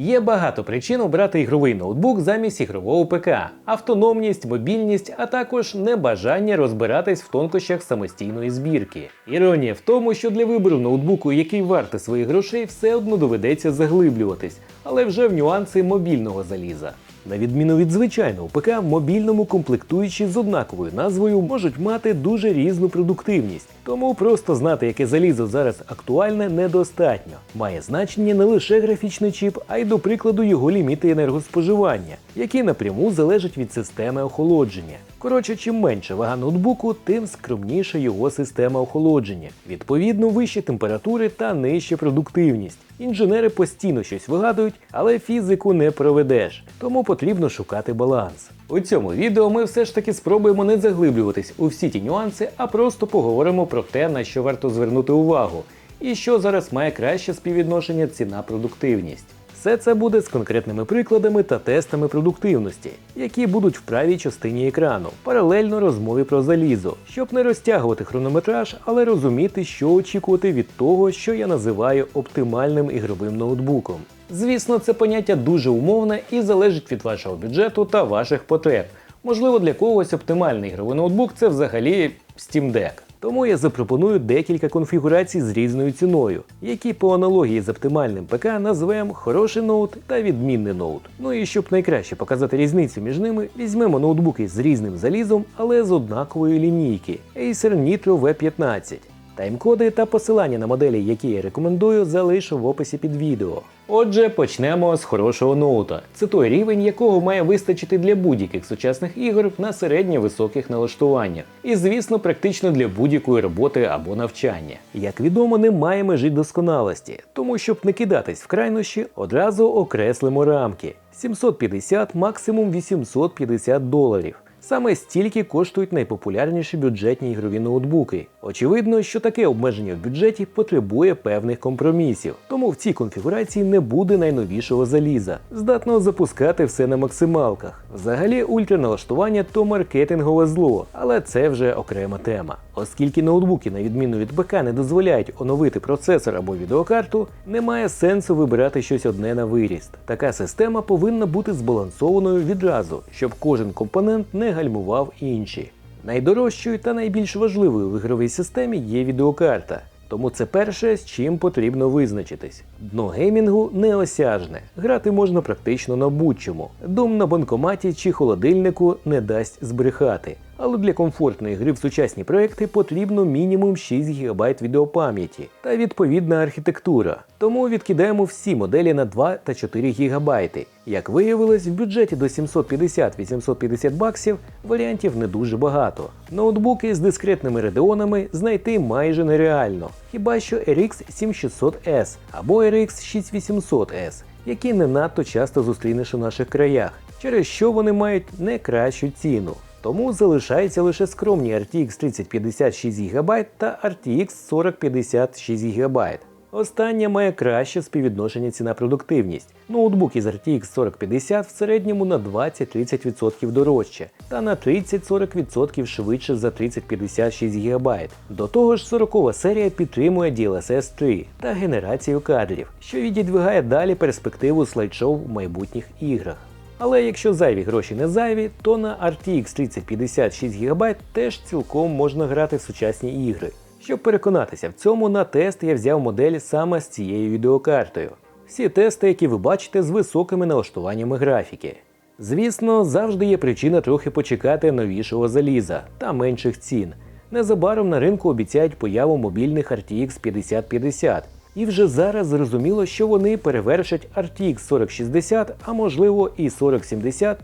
Є багато причин обрати ігровий ноутбук замість ігрового ПК: автономність, мобільність, а також небажання розбиратись в тонкощах самостійної збірки. Іронія в тому, що для вибору ноутбуку, який варте своїх грошей, все одно доведеться заглиблюватись, але вже в нюанси мобільного заліза. На відміну від звичайного ПК, мобільному комплектуючі з однаковою назвою можуть мати дуже різну продуктивність. Тому просто знати, яке залізо зараз актуальне, недостатньо. Має значення не лише графічний чіп, а й до прикладу його ліміти енергоспоживання, які напряму залежать від системи охолодження. Коротше, чим менше вага ноутбуку, тим скромніша його система охолодження. Відповідно, вищі температури та нижча продуктивність. Інженери постійно щось вигадують, але фізику не проведеш, тому потрібно шукати баланс. У цьому відео ми все ж таки спробуємо не заглиблюватись у всі ті нюанси, а просто поговоримо про те, на що варто звернути увагу, і що зараз має краще співвідношення ціна-продуктивність. Все це буде з конкретними прикладами та тестами продуктивності, які будуть в правій частині екрану, паралельно розмові про залізо, щоб не розтягувати хронометраж, але розуміти, що очікувати від того, що я називаю оптимальним ігровим ноутбуком. Звісно, це поняття дуже умовне і залежить від вашого бюджету та ваших потреб. Можливо, для когось оптимальний ігровий ноутбук це взагалі Steam Deck. Тому я запропоную декілька конфігурацій з різною ціною, які по аналогії з оптимальним ПК назвемо хороший ноут та відмінний ноут. Ну і щоб найкраще показати різницю між ними, візьмемо ноутбуки з різним залізом, але з однакової лінійки Acer Nitro V15. Таймкоди та посилання на моделі, які я рекомендую, залишу в описі під відео. Отже, почнемо з хорошого ноута. Це той рівень, якого має вистачити для будь-яких сучасних ігор на середньо-високих налаштуваннях. І, звісно, практично для будь-якої роботи або навчання. Як відомо, немає межі досконалості, тому щоб не кидатись в крайнощі, одразу окреслимо рамки: 750, максимум 850 доларів. Саме стільки коштують найпопулярніші бюджетні ігрові ноутбуки. Очевидно, що таке обмеження в бюджеті потребує певних компромісів, тому в цій конфігурації не буде найновішого заліза, здатного запускати все на максималках. Взагалі, ультраналаштування то маркетингове зло, але це вже окрема тема. Оскільки ноутбуки, на відміну від ПК, не дозволяють оновити процесор або відеокарту, немає сенсу вибирати щось одне на виріст. Така система повинна бути збалансованою відразу, щоб кожен компонент не гальмував інші. Найдорожчою та найбільш важливою в ігровій системі є відеокарта. Тому це перше, з чим потрібно визначитись. Дно геймінгу неосяжне. Грати можна практично на будь-чому. Дом на банкоматі чи холодильнику не дасть збрехати. Але для комфортної гри в сучасні проекти потрібно мінімум 6 ГБ відеопам'яті та відповідна архітектура. Тому відкидаємо всі моделі на 2 та 4 ГБ. Як виявилось, в бюджеті до 750-850 баксів варіантів не дуже багато. Ноутбуки з дискретними редеонами знайти майже нереально, хіба що RX 7600S або RX 6800S, які не надто часто зустрінеш у наших краях, через що вони мають не кращу ціну. Тому залишаються лише скромні RTX 3050 6 ГБ та RTX 4050 6 ГБ. Остання має краще співвідношення ціна-продуктивність. Ноутбук із RTX 4050 в середньому на 20-30% дорожче та на 30-40% швидше за 3056 ГБ. До того ж, 40 серія підтримує DLSS 3 та генерацію кадрів, що відідвигає далі перспективу слайдшоу в майбутніх іграх. Але якщо зайві гроші не зайві, то на RTX 3050 6 ГБ теж цілком можна грати в сучасні ігри. Щоб переконатися в цьому, на тест я взяв модель саме з цією відеокартою. Всі тести, які ви бачите, з високими налаштуваннями графіки. Звісно, завжди є причина трохи почекати новішого заліза та менших цін. Незабаром на ринку обіцяють появу мобільних RTX 5050, і вже зараз зрозуміло, що вони перевершать RTX 4060, а можливо і 4070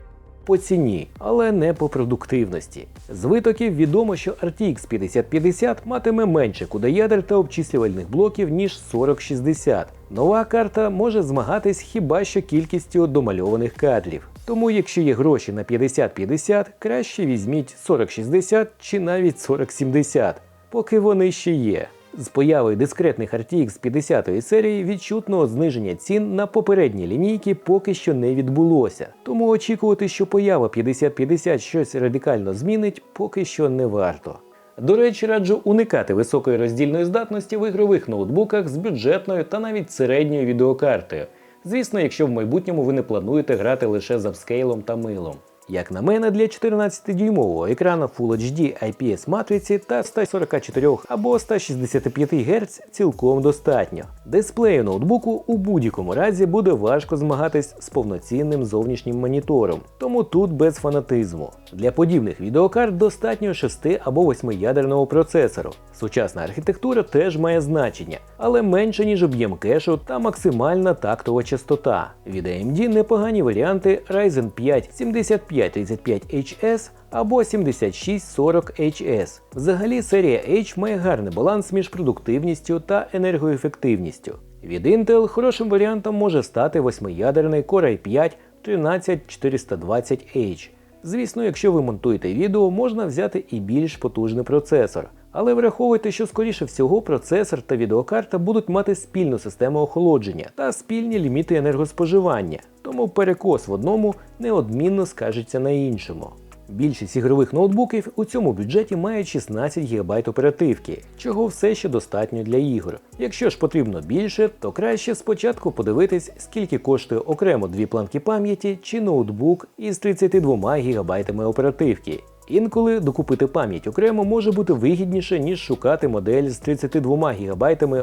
по ціні, але не по продуктивності. З витоків відомо, що RTX 5050 матиме менше кудоядер та обчислювальних блоків, ніж 4060. Нова карта може змагатись хіба що кількістю домальованих кадрів. Тому, якщо є гроші на 5050, краще візьміть 4060 чи навіть 4070, поки вони ще є. З появою дискретних RTX 50 серії відчутного зниження цін на попередні лінійки поки що не відбулося. Тому очікувати, що поява 5050 щось радикально змінить, поки що не варто. До речі, раджу уникати високої роздільної здатності в ігрових ноутбуках з бюджетною та навіть середньою відеокартою. Звісно, якщо в майбутньому ви не плануєте грати лише з апскейлом та милом. Як на мене, для 14-дюймового екрану Full HD IPS матриці та 144 або 165 Гц цілком достатньо. Дисплею ноутбуку у будь-якому разі буде важко змагатись з повноцінним зовнішнім монітором, тому тут без фанатизму. Для подібних відеокарт достатньо 6 або 8 ядерного процесору. Сучасна архітектура теж має значення, але менше ніж об'єм кешу та максимальна тактова частота. Від AMD непогані варіанти Ryzen 5 7535HS або 7640HS. Взагалі серія H має гарний баланс між продуктивністю та енергоефективністю. Від Intel хорошим варіантом може стати восьмиядерний Core i5 13420H. Звісно, якщо ви монтуєте відео, можна взяти і більш потужний процесор. Але враховуйте, що скоріше всього процесор та відеокарта будуть мати спільну систему охолодження та спільні ліміти енергоспоживання, тому перекос в одному неодмінно скажеться на іншому. Більшість ігрових ноутбуків у цьому бюджеті мають 16 ГБ оперативки, чого все ще достатньо для ігор. Якщо ж потрібно більше, то краще спочатку подивитись, скільки коштує окремо дві планки пам'яті чи ноутбук із 32 ГБ оперативки. Інколи докупити пам'ять окремо може бути вигідніше, ніж шукати модель з 32 ГБ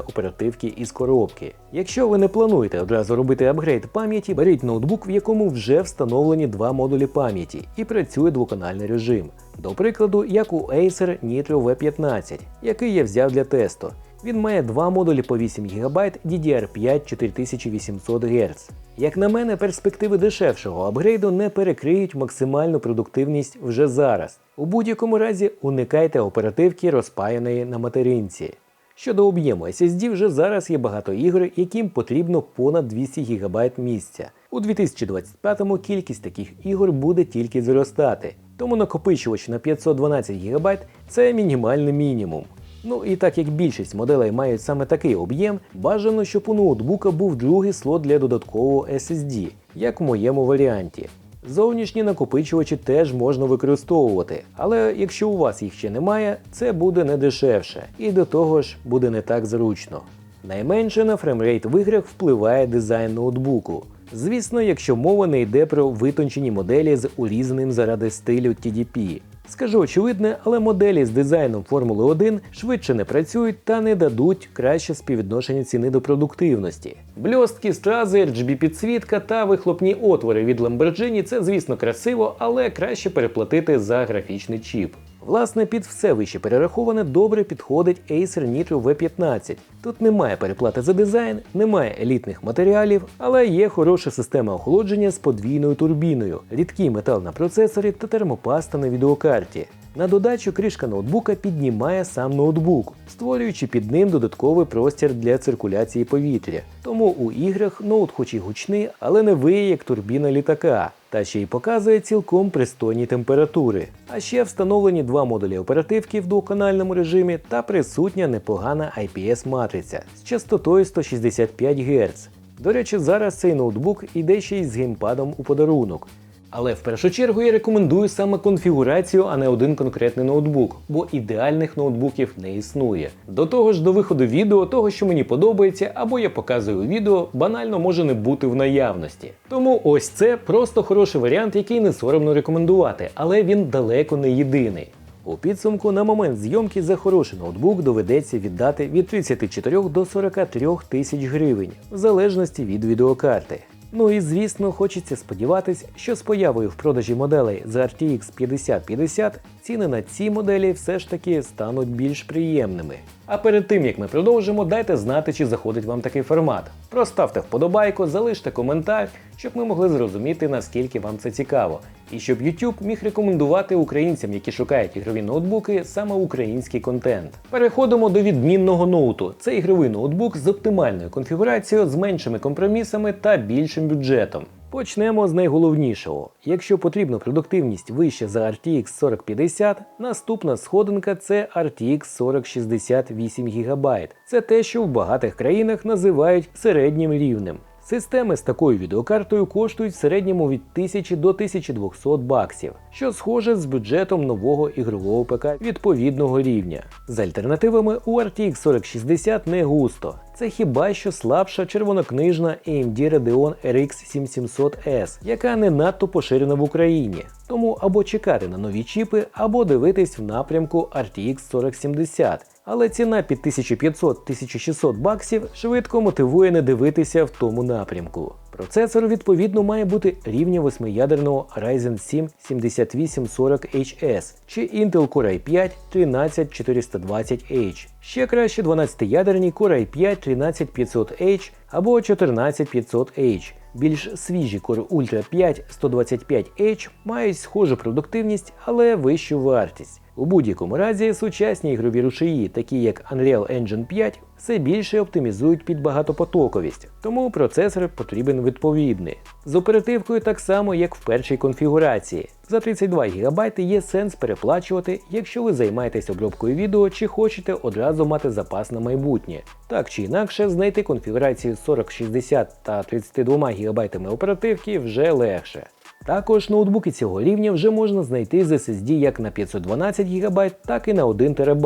оперативки із коробки. Якщо ви не плануєте одразу робити апгрейд пам'яті, беріть ноутбук, в якому вже встановлені два модулі пам'яті і працює двоканальний режим. До прикладу, як у Acer Nitro V15, який я взяв для тесту. Він має два модулі по 8 ГБ DDR5 4800 Гц. Як на мене, перспективи дешевшого апгрейду не перекриють максимальну продуктивність вже зараз. У будь-якому разі уникайте оперативки, розпаяної на материнці. Щодо об'єму SSD, вже зараз є багато ігор, яким потрібно понад 200 ГБ місця. У 2025-му кількість таких ігор буде тільки зростати, тому накопичувач на 512 ГБ це мінімальний мінімум. Ну і так як більшість моделей мають саме такий об'єм, бажано, щоб у ноутбука був другий слот для додаткового SSD, як в моєму варіанті. Зовнішні накопичувачі теж можна використовувати, але якщо у вас їх ще немає, це буде не дешевше і до того ж буде не так зручно. Найменше на фреймрейт в іграх впливає дизайн ноутбуку. Звісно, якщо мова не йде про витончені моделі з урізаним заради стилю TDP. Скажу очевидне, але моделі з дизайном Формули 1 швидше не працюють та не дадуть краще співвідношення ціни до продуктивності. Бльостки, стрази, RGB підсвітка та вихлопні отвори від Lamborghini – це, звісно, красиво, але краще переплатити за графічний чіп. Власне, під все вище перераховане добре підходить Acer Nitro V15. Тут немає переплати за дизайн, немає елітних матеріалів, але є хороша система охолодження з подвійною турбіною, рідкий метал на процесорі та термопаста на відеокарті. На додачу кришка ноутбука піднімає сам ноутбук, створюючи під ним додатковий простір для циркуляції повітря. Тому у іграх ноут хоч і гучний, але не виє як турбіна літака, та ще й показує цілком пристойні температури. А ще встановлені два модулі оперативки в двоканальному режимі та присутня непогана IPS-матриця з частотою 165 Гц. До речі, зараз цей ноутбук іде ще й з геймпадом у подарунок. Але в першу чергу я рекомендую саме конфігурацію, а не один конкретний ноутбук, бо ідеальних ноутбуків не існує. До того ж, до виходу відео, того, що мені подобається, або я показую відео, банально може не бути в наявності. Тому ось це просто хороший варіант, який не соромно рекомендувати, але він далеко не єдиний. У підсумку на момент зйомки за хороший ноутбук доведеться віддати від 34 до 43 тисяч гривень, в залежності від відеокарти. Ну і звісно, хочеться сподіватись, що з появою в продажі моделей з RTX 5050 ціни на ці моделі все ж таки стануть більш приємними. А перед тим як ми продовжимо, дайте знати, чи заходить вам такий формат. Проставте вподобайку, залиште коментар, щоб ми могли зрозуміти, наскільки вам це цікаво, і щоб YouTube міг рекомендувати українцям, які шукають ігрові ноутбуки, саме український контент. Переходимо до відмінного ноуту. Це ігровий ноутбук з оптимальною конфігурацією, з меншими компромісами та більшим бюджетом. Почнемо з найголовнішого. Якщо потрібна продуктивність вища за RTX 4050, наступна сходинка це RTX 4060 8 ГБ. Це те, що в багатих країнах називають середнім рівнем. Системи з такою відеокартою коштують в середньому від 1000 до 1200 баксів, що схоже з бюджетом нового ігрового ПК відповідного рівня. З альтернативами у RTX 4060 не густо. Це хіба що слабша червонокнижна AMD Radeon RX 7700S, яка не надто поширена в Україні. Тому або чекати на нові чіпи, або дивитись в напрямку RTX 4070. Але ціна під 1500-1600 баксів швидко мотивує не дивитися в тому напрямку. Процесор відповідно має бути рівня 8-ядерного Ryzen 7 7840HS чи Intel Core i5 13420H. Ще краще 12-ядерні Core i5 13500H або 14500H. Більш свіжі Core Ultra 5 125H мають схожу продуктивність, але вищу вартість. У будь-якому разі сучасні ігрові рушії, такі як Unreal Engine 5, все більше оптимізують під багатопотоковість, тому процесор потрібен відповідний. З оперативкою так само, як в першій конфігурації. За 32 ГБ є сенс переплачувати, якщо ви займаєтесь обробкою відео чи хочете одразу мати запас на майбутнє. Так чи інакше, знайти конфігурацію 4060 та 32 ГБ оперативки вже легше. Також ноутбуки цього рівня вже можна знайти з SSD як на 512 ГБ, так і на 1 ТБ.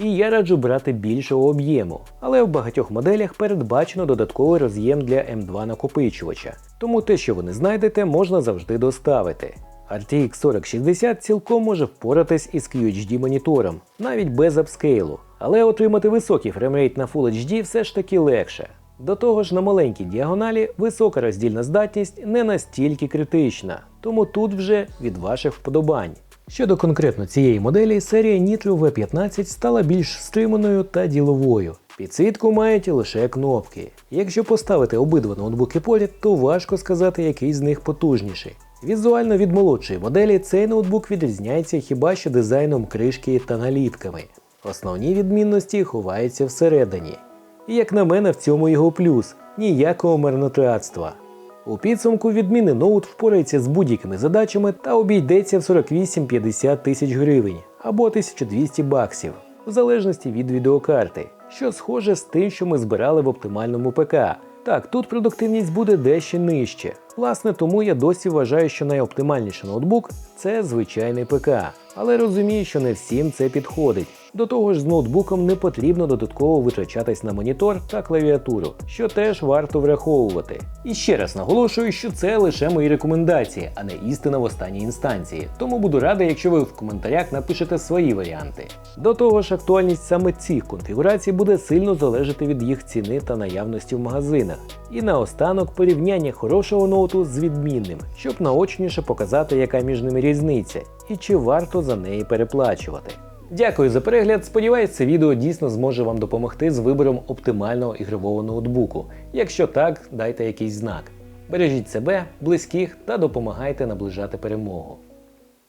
І я раджу брати більшого об'єму, але в багатьох моделях передбачено додатковий роз'єм для M2 накопичувача, тому те, що ви не знайдете, можна завжди доставити. RTX 4060 цілком може впоратись із QHD монітором, навіть без апскейлу, але отримати високий фреймрейт на Full HD все ж таки легше. До того ж, на маленькій діагоналі висока роздільна здатність не настільки критична, тому тут вже від ваших вподобань. Щодо конкретно цієї моделі, серія Nitro V15 стала більш стриманою та діловою. Підсвітку мають лише кнопки. Якщо поставити обидва ноутбуки поряд, то важко сказати, який з них потужніший. Візуально від молодшої моделі цей ноутбук відрізняється хіба що дизайном кришки та наліпками. Основні відмінності ховаються всередині. І як на мене, в цьому його плюс ніякого марнотратства. У підсумку відмінний ноут впорається з будь-якими задачами та обійдеться в 48-50 тисяч гривень або 1200 баксів, в залежності від відеокарти, що схоже з тим, що ми збирали в оптимальному ПК. Так, тут продуктивність буде дещо нижче. Власне, тому я досі вважаю, що найоптимальніший ноутбук це звичайний ПК, але розумію, що не всім це підходить. До того ж, з ноутбуком не потрібно додатково витрачатись на монітор та клавіатуру, що теж варто враховувати. І ще раз наголошую, що це лише мої рекомендації, а не істина в останній інстанції. Тому буду радий, якщо ви в коментарях напишете свої варіанти. До того ж, актуальність саме цих конфігурацій буде сильно залежати від їх ціни та наявності в магазинах. І наостанок порівняння хорошого ноуту з відмінним, щоб наочніше показати, яка між ними різниця і чи варто за неї переплачувати. Дякую за перегляд. Сподіваюсь, це відео дійсно зможе вам допомогти з вибором оптимального ігрового ноутбуку. Якщо так, дайте якийсь знак. Бережіть себе, близьких та допомагайте наближати перемогу.